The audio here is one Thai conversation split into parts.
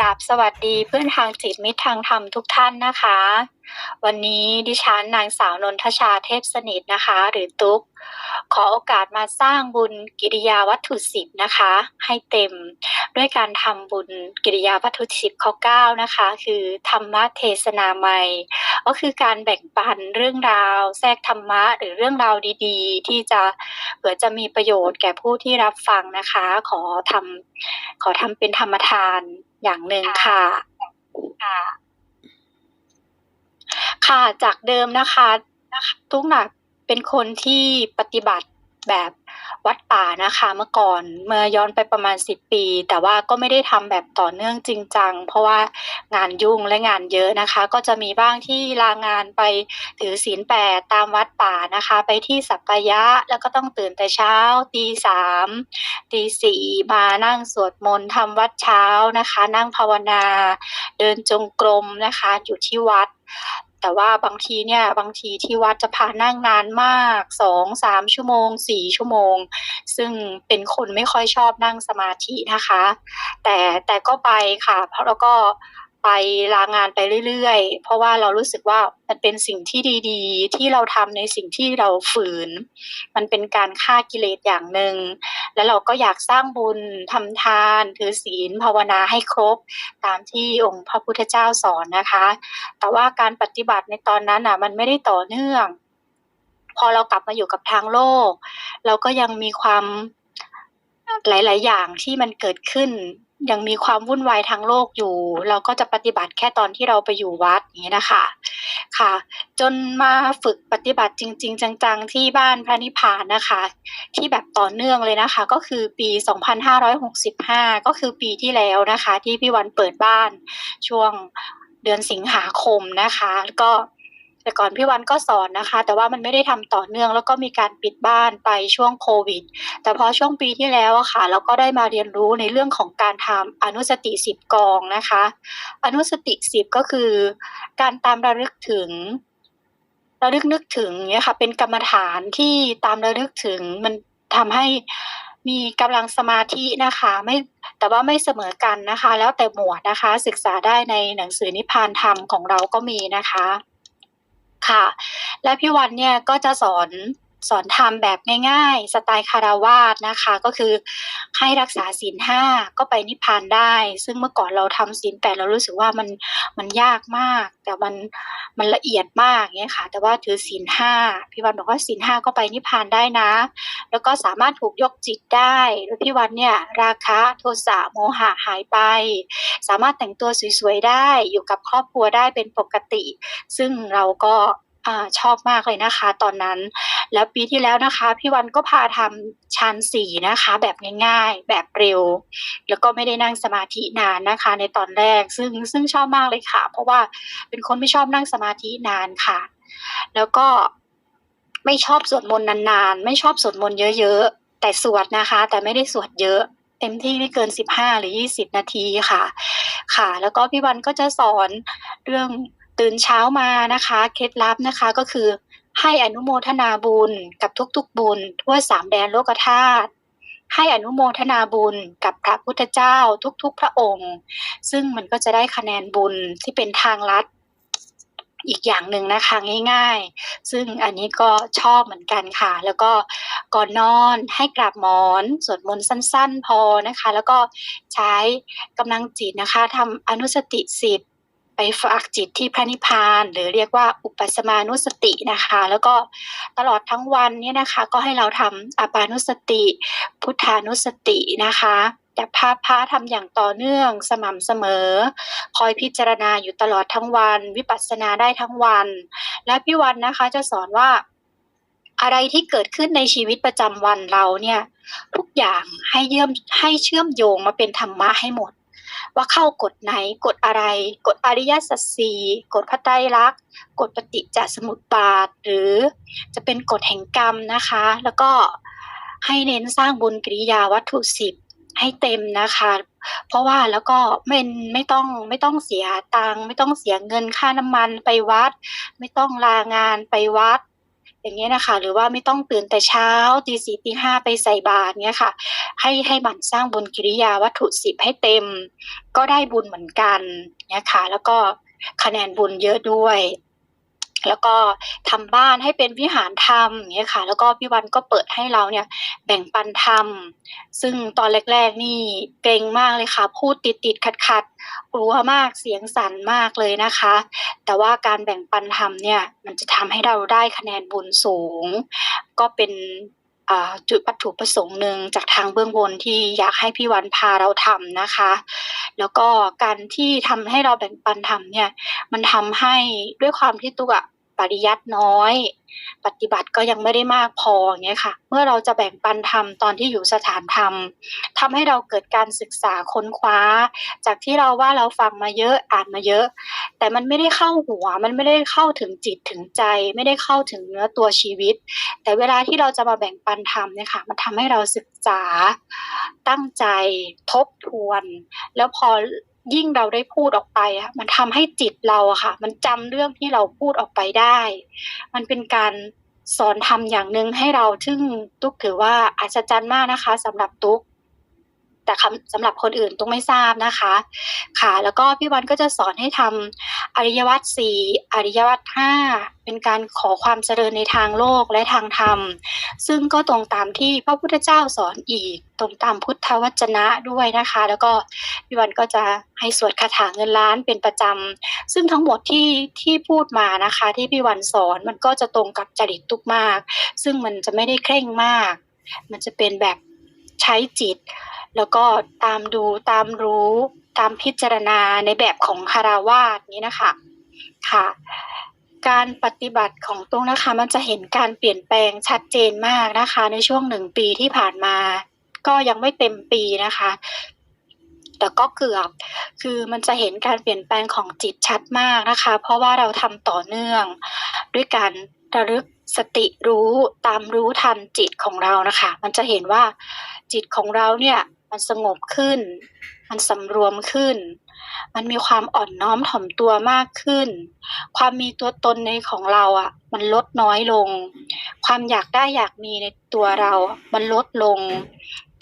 ราบสวัสดีเพื่อนทางจิตมิตรทางธรรมทุกท่านนะคะ วันนี้ดิฉันนางสาวนนทชาเทพสนิทนะคะ หรือตุ๊ก ขอโอกาสมาสร้างบุญกิริยาวัตถุสิบนะคะ ให้เต็มด้วยการทำบุญกิริยาวัตถุสิบข้อเก้านะคะ คือธรรมะเทศนาใหม่ก็คือการแบ่งปันเรื่องราว แทรกธรรมะหรือเรื่องราวดี ๆ ที่จะเผื่อจะมีประโยชน์แก่ผู้ที่รับฟังนะคะ ขอทำขอทำเป็นธรรมทาน อย่างหนึ่งค่ะค่ะค่ะจากเดิมนะคะทุกหนักเป็นคนที่ปฏิบัติ แบบวัดป่านะคะเมื่อก่อนเมื่อย้อนไปประมาณสิบปี แต่ว่าก็ไม่ได้ทำแบบต่อเนื่องจริงจัง เพราะว่างานยุ่งและงานเยอะนะคะ ก็จะมีบ้างที่ลางานไปถือศีลแปดตามวัดป่านะคะ ไปที่สักกายะแล้วก็ต้องตื่นแต่เช้าตีสามตีสี่มานั่งสวดมนต์ทำวัดเช้านะคะ นั่งภาวนา เดินจงกรมนะคะอยู่ที่วัด แต่ว่าบางทีเนี่ยบางทีที่วัดจะพานั่งนานมากสองสามชั่วโมงสี่ชั่วโมง ซึ่งเป็นคนไม่ค่อยชอบนั่งสมาธินะคะ แต่แต่ก็ไปค่ะ เพราะเราก็ ไปลางานไปเรื่อยๆ เพราะว่าเรารู้สึกว่ามันเป็นสิ่งที่ดีๆ ที่เราทำในสิ่งที่เราฝืน มันเป็นการฆ่ากิเลสอย่างหนึ่ง แล้วเราก็อยากสร้างบุญทำทานถือศีลภาวนาให้ครบ ตามที่องค์พระพุทธเจ้าสอนนะคะ แต่ว่าการปฏิบัติในตอนนั้นอะมันไม่ได้ต่อเนื่อง พอเรากลับมาอยู่กับทางโลก เราก็ยังมีความหลาย ๆ อย่างที่มันเกิดขึ้น ยังมีความวุ่นวายทางโลกอยู่ เราก็จะปฏิบัติแค่ตอนที่เราไปอยู่วัดอย่างนี้นะคะค่ะ จนมาฝึกปฏิบัติจริง ๆ จังๆ ที่บ้านพระนิพพานนะคะ ที่แบบต่อเนื่องเลยนะคะ ก็คือปี 2565 ก็คือปีที่แล้วนะคะ ที่พี่วันเปิดบ้านช่วงเดือนสิงหาคมนะคะ ก็ แต่ก่อนพี่วันก็สอนนะคะ แต่ว่ามันไม่ได้ทำต่อเนื่อง แล้วก็มีการปิดบ้านไปช่วงโควิด แต่พอช่วงปีที่แล้วอะค่ะ เราก็ได้มาเรียนรู้ในเรื่องของการทำอนุสติสิบกองนะคะ อนุสติสิบก็คือการตามระลึกถึงระลึกนึกถึงเนี่ยค่ะ เป็นกรรมฐานที่ตามระลึกถึงมันทำให้มีกำลังสมาธินะคะ ไม่แต่ว่าไม่เสมอกันนะคะ แล้วแต่หมวดนะคะ ศึกษาได้ในหนังสือนิพพานธรรมของเราก็มีนะคะ ค่ะ และพี่วันเนี่ยก็จะสอน สอนทำแบบง่ายๆ สไตล์คาราวาสนะคะ ก็คือให้รักษาศีลห้าก็ไปนิพพานได้ ซึ่งเมื่อก่อนเราทำศีลแปดเรารู้สึกว่ามันมันยากมาก แต่มันมันละเอียดมากเนี่ยค่ะ แต่ว่าถือศีลห้าพี่วันบอกว่าศีลห้าก็ไปนิพพานได้นะ แล้วก็สามารถถูกยกจิตได้แล้วพี่วันเนี่ยราคะโทสะโมหะหายไป สามารถแต่งตัวสวยๆได้อยู่กับครอบครัวได้เป็นปกติ ซึ่งเราก็ อ่าชอบมากเลยนะคะ ตอนนั้น แล้วปีที่แล้วนะคะ พี่วันก็พาทำชั้นสี่นะคะ แบบง่ายๆ แบบเร็ว แล้วก็ไม่ได้นั่งสมาธินานนะคะ ในตอนแรกซึ่งซึ่งชอบมากเลยค่ะ เพราะว่าเป็นคนไม่ชอบนั่งสมาธินานค่ะ แล้วก็ไม่ชอบสวดมนต์นานๆ ไม่ชอบสวดมนต์เยอะๆ แต่สวดนะคะ แต่ไม่ได้สวดเยอะเต็มที่ไม่เกินสิบห้าหรือยี่สิบนาทีค่ะ ค่ะ แล้วก็พี่วันก็จะสอนเรื่อง ตื่นเช้ามานะคะเคล็ดลับนะคะก็คือให้อนุโมทนาบุญกับทุกๆบุญทั่วสามแดนโลกธาตุให้อนุโมทนาบุญกับพระพุทธเจ้าทุกๆพระองค์ ซึ่งมันก็จะได้คะแนนบุญที่เป็นทางลัดอีกอย่างหนึ่งนะคะง่ายๆ ซึ่งอันนี้ก็ชอบเหมือนกันค่ะ แล้วก็ก่อนนอนให้กราบหมอนสวดมนต์สั้นๆ พอนะคะ แล้วก็ใช้กำลังจิตนะคะทำอนุสติสิบ ไปฝากจิตที่พระนิพพาน หรือเรียกว่าอุปสมานุสตินะคะ แล้วก็ตลอดทั้งวันเนี่ยนะคะก็ให้เราทำอาปานุสติ พุทธานุสตินะคะแต่พาพาทำอย่างต่อเนื่องสม่ำเสมอ คอยพิจารณาอยู่ตลอดทั้งวัน วิปัสสนาได้ทั้งวัน และพี่วันนะคะจะสอนว่าอะไรที่เกิดขึ้นในชีวิตประจำวันเราเนี่ยทุกอย่างให้เยื่อมให้เชื่อมโยงมาเป็นธรรมะให้หมด ว่าเข้ากฎไหนกฎอะไรกฎอริยสัจสีกฎพระไตรลักษณ์กฎปฏิจจสมุปบาท หรือจะเป็นกฎแห่งกรรมนะคะ แล้วก็ให้เน้นสร้างบุญกิริยาวัตถุสิบให้เต็มนะคะ เพราะว่าแล้วก็ไม่ไม่ต้องไม่ต้องเสียตังค์ไม่ต้องเสียเงินค่าน้ำมันไปวัด ไม่ต้องลางานไปวัด อย่างเงี้ยนะคะ หรือว่าไม่ต้องตื่นแต่เช้าตีสี่ตีห้าไปใส่บาตรเงี้ยค่ะ ให้ให้บั่นสร้างบุญกิริยาวัตถุสิบให้เต็ม ก็ได้บุญเหมือนกันเนี่ยค่ะ แล้วก็คะแนนบุญเยอะด้วย แล้วก็ทำบ้านให้เป็นวิหารธรรมเนี่ยค่ะ แล้วก็พี่วันก็เปิดให้เราเนี่ยแบ่งปันธรรม ซึ่งตอนแรก ๆ นี่เกรงมากเลยค่ะ พูดติดๆขัดๆกลัวมากเสียงสั่นมากเลยนะคะ แต่ว่าการแบ่งปันธรรมเนี่ยมันจะทำให้เราได้คะแนนบุญสูง ก็เป็น จุดวัตถุประสงค์หนึ่งจากทางเบื้องบนที่อยากให้พี่วันพาเราทำนะคะ แล้วก็การที่ทำให้เราแบ่งปันทำเนี่ย มันทำให้ด้วยความที่ตุ๊กอะ ปริยัติน้อย ปฏิบัติก็ยังไม่ได้มากพออย่างเงี้ยค่ะ เมื่อเราจะแบ่งปันธรรมตอนที่อยู่สถานธรรมทำให้เราเกิดการศึกษาค้นคว้า จากที่เราว่าเราฟังมาเยอะอ่านมาเยอะ แต่มันไม่ได้เข้าหัว มันไม่ได้เข้าถึงจิตถึงใจ ไม่ได้เข้าถึงเนื้อตัวชีวิต แต่เวลาที่เราจะมาแบ่งปันธรรมเนี่ยค่ะมันทำให้เราศึกษาตั้งใจทบทวน แล้วพอ ยิ่งเราได้พูดออกไปอะมันทำให้จิตเราอะค่ะ มันจำเรื่องที่เราพูดออกไปได้ มันเป็นการสอนทำอย่างหนึ่งให้เราซึ่งตุ๊กถือว่าอัศจรรย์มากนะคะสำหรับตุ๊ก แต่สำหรับคนอื่นตุ๊กไม่ทราบนะคะ ค่ะ แล้วก็พี่วันก็จะสอนให้ทำอริยวัตรสี่อริยวัตรห้าเป็นการขอความเจริญในทางโลกและทางธรรม ซึ่งก็ตรงตามที่พระพุทธเจ้าสอนอีก ตรงตามพุทธวจนะด้วยนะคะ แล้วก็พี่วันก็จะให้สวดคาถาเงินล้านเป็นประจำซึ่งทั้งหมดที่ที่พูดมานะคะ ที่พี่วันสอนมันก็จะตรงกับจริตตุกมาก ซึ่งมันจะไม่ได้เคร่งมาก มันจะเป็นแบบใช้จิต แล้วก็ตามดูตามรู้ตามพิจารณาในแบบของคาราวาสนี้นะคะค่ะ การปฏิบัติของตรงนะคะ มันจะเห็นการเปลี่ยนแปลงชัดเจนมากนะคะ ในช่วงหนึ่งปีที่ผ่านมา ก็ยังไม่เต็มปีนะคะ แต่ก็เกือบ คือมันจะเห็นการเปลี่ยนแปลงของจิตชัดมากนะคะ เพราะว่าเราทำต่อเนื่อง ด้วยการระลึกสติรู้ตามรู้ทันจิตของเรานะคะ มันจะเห็นว่าจิตของเราเนี่ย มันสงบขึ้น มันสำรวมขึ้น มันมีความอ่อนน้อมถ่อมตัวมากขึ้น ความมีตัวตนในของเราอะ มันลดน้อยลง ความอยากได้อยากมีในตัวเรา มันลดลง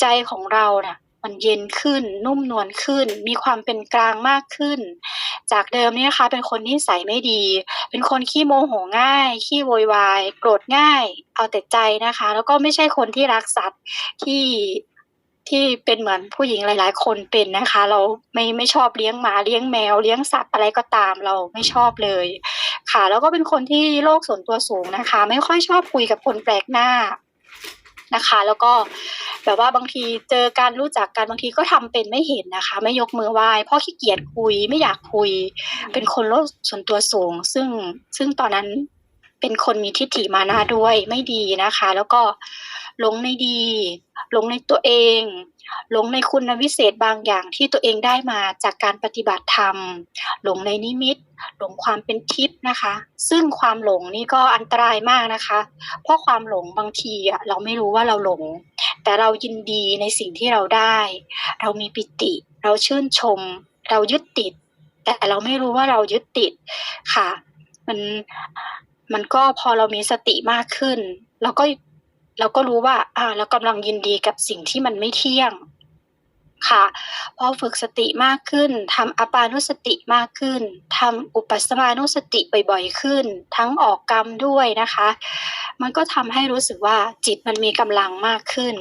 ใจของเราน่ะ มันเย็นขึ้น นุ่มนวลขึ้น มีความเป็นกลางมากขึ้น จากเดิมนี่นะคะ เป็นคนนิสัยไม่ดี เป็นคนขี้โมโหง่าย ขี้โวยวาย โกรธง่าย เอาแต่ใจนะคะ แล้วก็ไม่ใช่คนที่รักสัตว์ที่ ที่เป็นเหมือนผู้หญิงหลาย ๆ คนเป็นนะคะ เราไม่ไม่ชอบเลี้ยงหมาเลี้ยงแมว เลี้ยงสัตว์อะไรก็ตามเราไม่ชอบเลย ค่ะ แล้วก็เป็นคนที่โลกส่วนตัวสูงนะคะ ไม่ค่อยชอบคุยกับคนแปลกหน้านะคะ แล้วก็แบบว่าบางทีเจอการรู้จักกันบางทีก็ทำเป็นไม่เห็นนะคะ ไม่ยกมือไหว้เพราะขี้เกียจคุยไม่อยากคุย เป็นคนโลกส่วนตัวสูง ซึ่งซึ่งตอนนั้นเป็นคนมีทิฏฐิมานะด้วยไม่ดีนะคะ แล้วก็ หลงในดี หลงในตัวเอง หลงในคุณวิเศษบางอย่างที่ตัวเองได้มาจากการปฏิบัติธรรม หลงในนิมิต หลงความเป็นทิพย์นะคะ ซึ่งความหลงนี่ก็อันตรายมากนะคะ เพราะความหลงบางทีอะเราไม่รู้ว่าเราหลง แต่เรายินดีในสิ่งที่เราได้ เรามีปิติ เราชื่นชม เรายึดติด แต่เราไม่รู้ว่าเรายึดติดค่ะ มันมันก็พอเรามีสติมากขึ้น เราก็ เราก็รู้ว่า อ่าเรากำลังยินดีกับสิ่งที่มันไม่เที่ยงค่ะพอฝึกสติมากขึ้นทำอปานุสติมากขึ้นทำอุปสมานุสติบ่อยๆขึ้น ทั้งออกกรรมด้วยนะคะ มันก็ทำให้รู้สึกว่าจิตมันมีกำลังมากขึ้น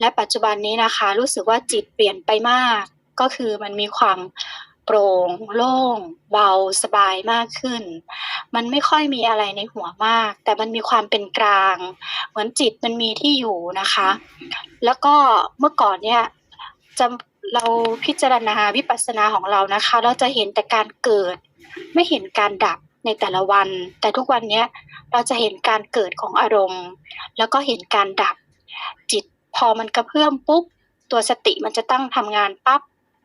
และปัจจุบันนี้นะคะ รู้สึกว่าจิตเปลี่ยนไปมาก ก็คือมันมีความ โปร่ง โล่ง เบาสบายมากขึ้น มันไม่ค่อยมีอะไรในหัวมาก แต่มันมีความเป็นกลาง เหมือนจิตมันมีที่อยู่นะคะ แล้วก็เมื่อก่อนเนี่ยจะเราพิจารณาวิปัสสนาของเรานะคะ เราจะเห็นแต่การเกิด ไม่เห็นการดับในแต่ละวัน แต่ทุกวันเนี้ยเราจะเห็นการเกิดของอารมณ์ แล้วก็เห็นการดับ จิตพอมันกระเพื่อมปุ๊บ ตัวสติมันจะตั้งทำงานปั๊บ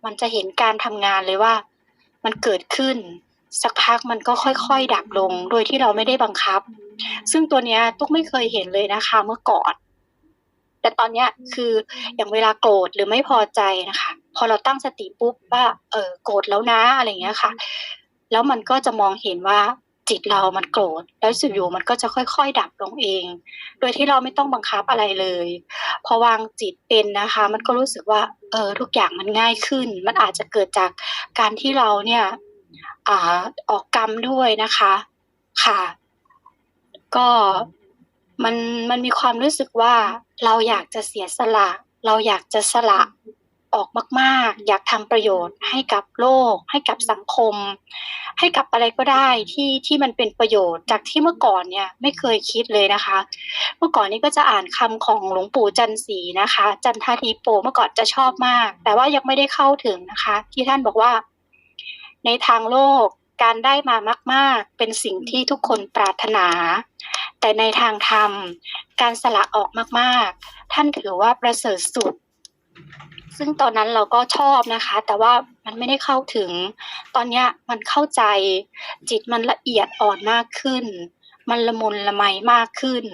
มันจะเห็นการทำงานเลยว่า มันเกิดขึ้น สักพักมันก็ค่อยๆ ดับลงโดยที่เราไม่ได้บังคับ ซึ่งตัวเนี้ยตุ๊กไม่เคยเห็นเลยนะคะ เมื่อก่อน แต่ตอนเนี้ยคืออย่างเวลาโกรธหรือไม่พอใจนะคะ พอเราตั้งสติปุ๊บว่า เออโกรธแล้วนะอะไรเงี้ยค่ะ แล้วมันก็จะมองเห็นว่า จิตเรามันโกรธ แล้วอยู่มันก็จะค่อย ๆ ดับลงเอง โดยที่เราไม่ต้องบังคับอะไรเลย พอวางจิตเป็นนะคะ มันก็รู้สึกว่าเออทุกอย่างมันง่ายขึ้น มันอาจจะเกิดจากการที่เราเนี่ยอ่าออกกรรมด้วยนะคะ ค่ะ ก็มันมันมีความรู้สึกว่าเราอยากจะเสียสละ เราอยากจะสละ ออกมาก ๆ อยากทำประโยชน์ให้กับโลก ให้กับสังคม ให้กับอะไรก็ได้ที่ที่มันเป็นประโยชน์ จากที่เมื่อก่อนเนี่ยไม่เคยคิดเลยนะคะ เมื่อก่อนนี้ก็จะอ่านคำของหลวงปู่จันทร์ศรีนะคะ จันทาทีโปเมื่อก่อนจะชอบมาก แต่ว่ายังไม่ได้เข้าถึงนะคะ ที่ท่านบอกว่า ในทางโลกการได้มามาก ๆ เป็นสิ่งที่ทุกคนปรารถนา แต่ในทางธรรม การสละออกมาก ๆ ท่านถือว่าประเสริฐสุด ซึ่งตอนนั้นเราก็ชอบนะคะ แต่ว่ามันไม่ได้เข้าถึง ตอนนี้มันเข้าใจจิตมันละเอียดอ่อนมากขึ้น มันละมุนละไมมากขึ้น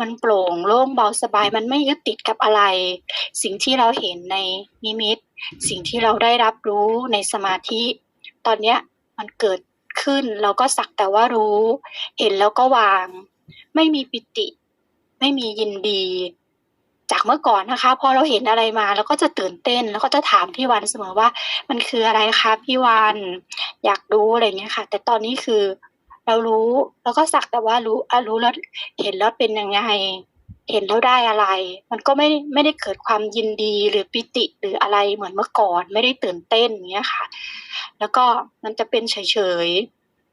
มันโปร่งโล่งเบาสบาย มันไม่ยึดติดกับอะไร สิ่งที่เราเห็นในนิมิต สิ่งที่เราได้รับรู้ในสมาธิ ตอนนี้มันเกิดขึ้นเราก็สักแต่ว่ารู้ เห็นแล้วก็วาง ไม่มีปิติ ไม่มียินดี จากเมื่อก่อนนะคะ พอเราเห็นอะไรมาเราก็จะตื่นเต้น แล้วก็จะถามพี่วันเสมอว่า"มันคืออะไรคะพี่วันอยากรู้"อะไรเงี้ยค่ะ แต่ตอนนี้คือเรารู้เราก็สักแต่ว่ารู้อารู้แล้วเห็นแล้วเป็นยังไง เห็นแล้วได้อะไร มันก็ไม่ไม่ได้เกิดความยินดีหรือปิติหรืออะไรเหมือนเมื่อก่อน ไม่ได้ตื่นเต้นเงี้ยค่ะ แล้วก็มันจะเป็นเฉย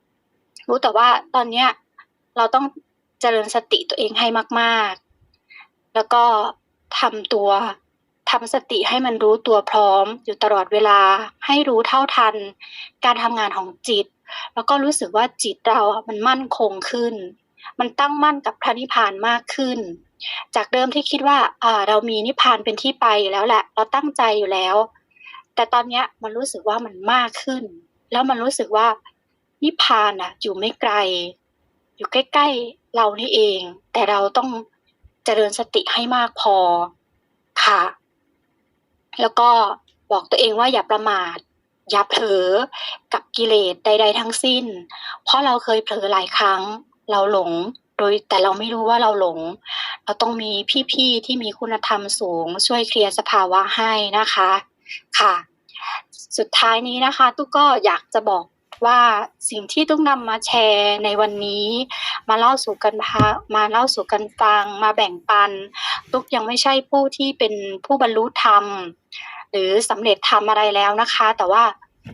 ๆรู้แต่ว่าตอนเนี้ยเราต้องเจริญสติตัวเองให้มาก ๆ แล้วก็ ทำตัวทำสติให้มันรู้ตัวพร้อมอยู่ตลอดเวลาให้รู้เท่าทัน การทำงานของจิต แล้วก็รู้สึกว่าจิตเราอะมันมั่นคงขึ้น มันตั้งมั่นกับพระนิพพานมากขึ้น จากเดิมที่คิดว่าอ่าเรามีนิพพานเป็นที่ไปอยู่แล้วแหละ เราตั้งใจอยู่แล้ว แต่ตอนเนี้ยมันรู้สึกว่ามันมากขึ้น แล้วมันรู้สึกว่านิพพานน่ะอยู่ไม่ไกล อยู่ใกล้ ๆ เรานี่เอง แต่เราต้อง จริญสติให้มากพอค่ะ แล้วก็บอกตัวเองว่าอย่าประมาท อย่าเผลอกับกิเลสใด ๆ ทั้งสิ้น เพราะเราเคยเผลอหลายครั้ง เราหลงโดยแต่เราไม่รู้ว่าเราหลง เราต้องมีพี่ๆที่มีคุณธรรมสูง ช่วยเคลียร์สภาวะให้นะคะค่ะ สุดท้ายนี้นะคะ ตุ๊กก็อยากจะบอก ว่าสิ่งที่ตุ๊กนำมาแชร์ในวันนี้ มาเล่าสู่กันพามาเล่าสู่กันฟัง มาแบ่งปัน ตุ๊กยังไม่ใช่ผู้ที่เป็นผู้บรรลุธรรม หรือสำเร็จธรรมอะไรแล้วนะคะ แต่ว่า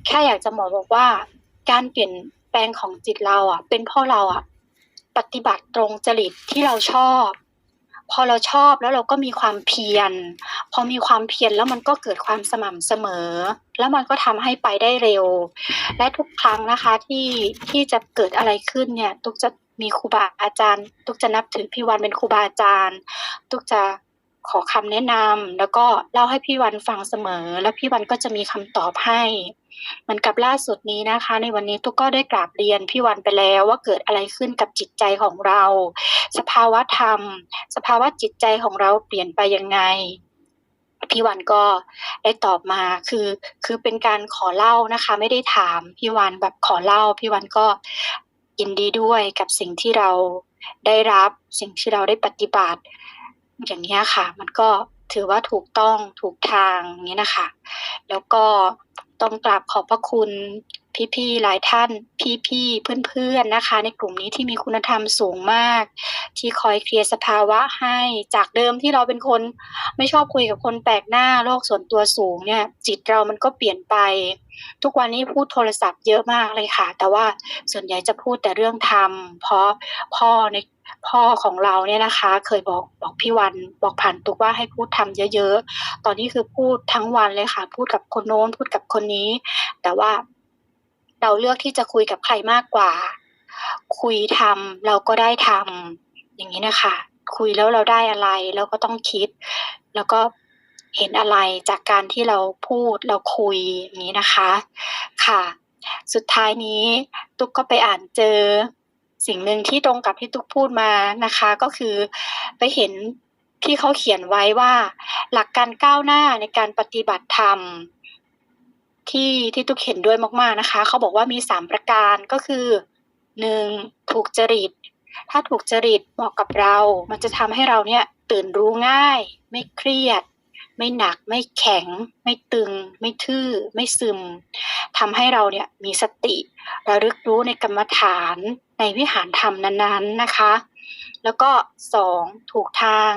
แค่อยากจะบอกบอกว่า การเปลี่ยนแปลงของจิตเราอะเป็นเพราะเราอะ ปฏิบัติตรงจริตที่เราชอบ พอเราชอบแล้วเราก็มีความเพียร พอมีความเพียรแล้วมันก็เกิดความสม่ำเสมอ แล้วมันก็ทำให้ไปได้เร็ว และทุกครั้งนะคะที่ที่จะเกิดอะไรขึ้นเนี่ยตุกจะมีครูบาอาจารย์ตุกจะนับถือพี่วันเป็นครูบาอาจารย์ตุกจะขอคำแนะนำแล้วก็เล่าให้พี่วันฟังเสมอ แล้วพี่วันก็จะมีคำตอบให้เหมือนกับล่าสุดนี้นะคะ ในวันนี้ตุ๊กก็ได้กราบเรียนพี่วันไปแล้วว่าเกิดอะไรขึ้นกับจิตใจของเรา สภาวะธรรม สภาวะจิตใจของเราเปลี่ยนไปยังไง พี่วันก็ได้ตอบมาคือคือเป็นการขอเล่านะคะ ไม่ได้ถามพี่วันแบบขอเล่า พี่วันก็ยินดีด้วยกับสิ่งที่เราได้รับสิ่งที่เราได้ปฏิบัติ อย่างนี้ค่ะ มันก็ถือว่าถูกต้องถูกทางนี้นะคะ แล้วก็ ต้องกราบขอบพระคุณพี่ๆหลายท่านพี่ๆเพื่อนๆนะคะ ในกลุ่มนี้ที่มีคุณธรรมสูงมาก ที่คอยเคลียร์สภาวะให้จากเดิมที่เราเป็นคนไม่ชอบคุยกับคนแปลกหน้าโลกส่วนตัวสูงเนี่ย จิตเรามันก็เปลี่ยนไป ทุกวันนี้พูดโทรศัพท์เยอะมากเลยค่ะ แต่ว่าส่วนใหญ่จะพูดแต่เรื่องธรรมเพราะพ่อใน พ่อของเราเนี่ยนะคะ เคยบอกบอกพี่วันบอกผ่านตุ๊กว่าให้พูดธรรมเยอะ ๆ ตอนนี้คือพูดทั้งวันเลยค่ะ พูดกับคนโน้นพูดกับคนนี้ แต่ว่าเราเลือกที่จะคุยกับใครมากกว่า คุยธรรมเราก็ได้ธรรมอย่างงี้นะคะ คุยแล้วเราได้อะไรเราก็ต้องคิด แล้วก็เห็นอะไรจากการที่เราพูดเราคุยอย่างงี้นะคะ ค่ะ สุดท้ายนี้ตุ๊กก็ไปอ่านเจอ สิ่งหนึ่งที่ตรงกับที่ตุ๊กพูดมานะคะ ก็คือไปเห็นที่เขาเขียนไว้ว่า หลักการก้าวหน้าในการปฏิบัติธรรมที่ที่ตุ๊กเห็นด้วยมากๆนะคะ เขาบอกว่ามี3ประการก็คือหนึ่งถูกจริต ถ้าถูกจริตเหมาะกับเรา มันจะทำให้เราเนี่ยตื่นรู้ง่าย ไม่เครียด ไม่หนัก ไม่แข็ง ไม่ตึง ไม่ทื่อ ไม่ซึมทำให้เราเนี่ยมีสติ ระลึกรู้ในกรรมฐาน ในวิหารธรรมนั้นๆนะคะ แล้วก็สองถูกทาง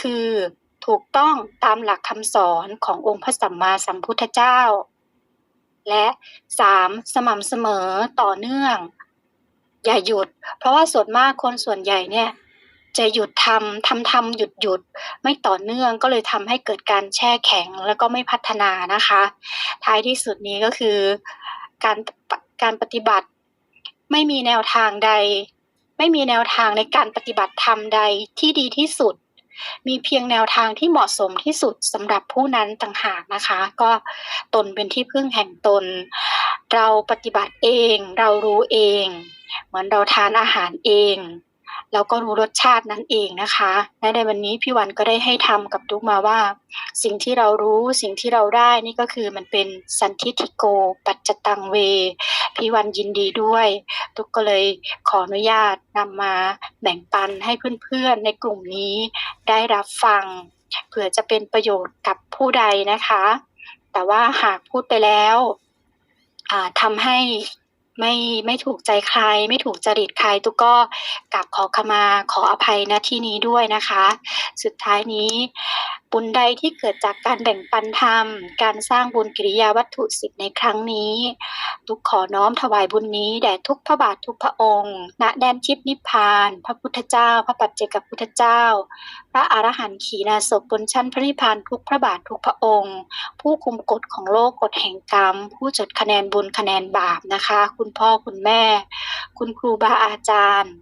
คือถูกต้องตามหลักคำสอนขององค์พระสัมมาสัมพุทธเจ้า และสามสม่ำเสมอต่อเนื่อง อย่าหยุด เพราะว่าส่วนมากคนส่วนใหญ่เนี่ยจะหยุดทำทำทำหยุดหยุดไม่ต่อเนื่องก็เลยทำให้เกิดการแช่แข็งแล้วก็ไม่พัฒนานะคะ ท้ายที่สุดนี้ก็คือการการปฏิบัติ ม่มีแนวทางใด ไม่มีแนวทางในการปฏิบัติธรรมใดที่ดีที่สุด มีเพียงแนวทางที่เหมาะสมที่สุดสำหรับผู้นั้นต่างหากนะคะ ก็ตนเป็นที่พึ่งแห่งตน เราปฏิบัติเอง เรารู้เอง เหมือนเราทานอาหารเอง เราก็รู้รสชาตินั้นเองนะคะ และในวันนี้พี่วันก็ได้ให้ทำกับทุกมาว่า สิ่งที่เรารู้สิ่งที่เราได้นี่ก็คือมันเป็นสันทิฏฐิโก ปัจจตังเว พี่วันยินดีด้วย ทุกก็เลยขออนุญาตนำมาแบ่งปันให้เพื่อนๆในกลุ่มนี้ได้รับฟังเผื่อจะเป็นประโยชน์กับผู้ใดนะคะ แต่ว่าหากพูดไปแล้วทำให้ ไม่ไม่ถูกใจใคร ไม่ถูกจริตใครตุกก็กลับขอขมาขออภัยณที่นี้ด้วยนะคะ สุดท้ายนี้ บุญใดที่เกิดจากการแบ่งปันธรรม การสร้างบุญกิริยาวัตถุสิบในครั้งนี้ ทุกขอน้อมถวายบุญนี้แด่ทุกพระบาททุกพระองค์ ณ แดนทิพนิพพาน พระพุทธเจ้า พระปัจเจกพุทธเจ้า พระอรหันต์ขีณาสพบนชั้นพระนิพพานทุกพระบาททุกพระองค์ ผู้คุมกฎของโลกกฎแห่งกรรม ผู้จดคะแนนบุญคะแนนบาปนะคะ คุณพ่อคุณแม่ คุณครูบาอาจารย์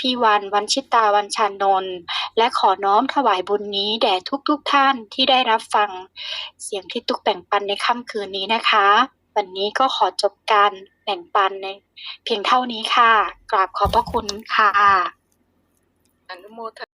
พี่วันวันชิตาวันชานนท์และขอน้อมถวายบุญนี้แด่ทุกๆทท่านที่ได้รับฟัง เสียงที่ตุกแบ่งปันในค่ำคืนนี้นะคะ วันนี้ก็ขอจบการแบ่งปันใน เพียงเท่านี้ค่ะ กราบขอบพระคุณค่ะอนุโมท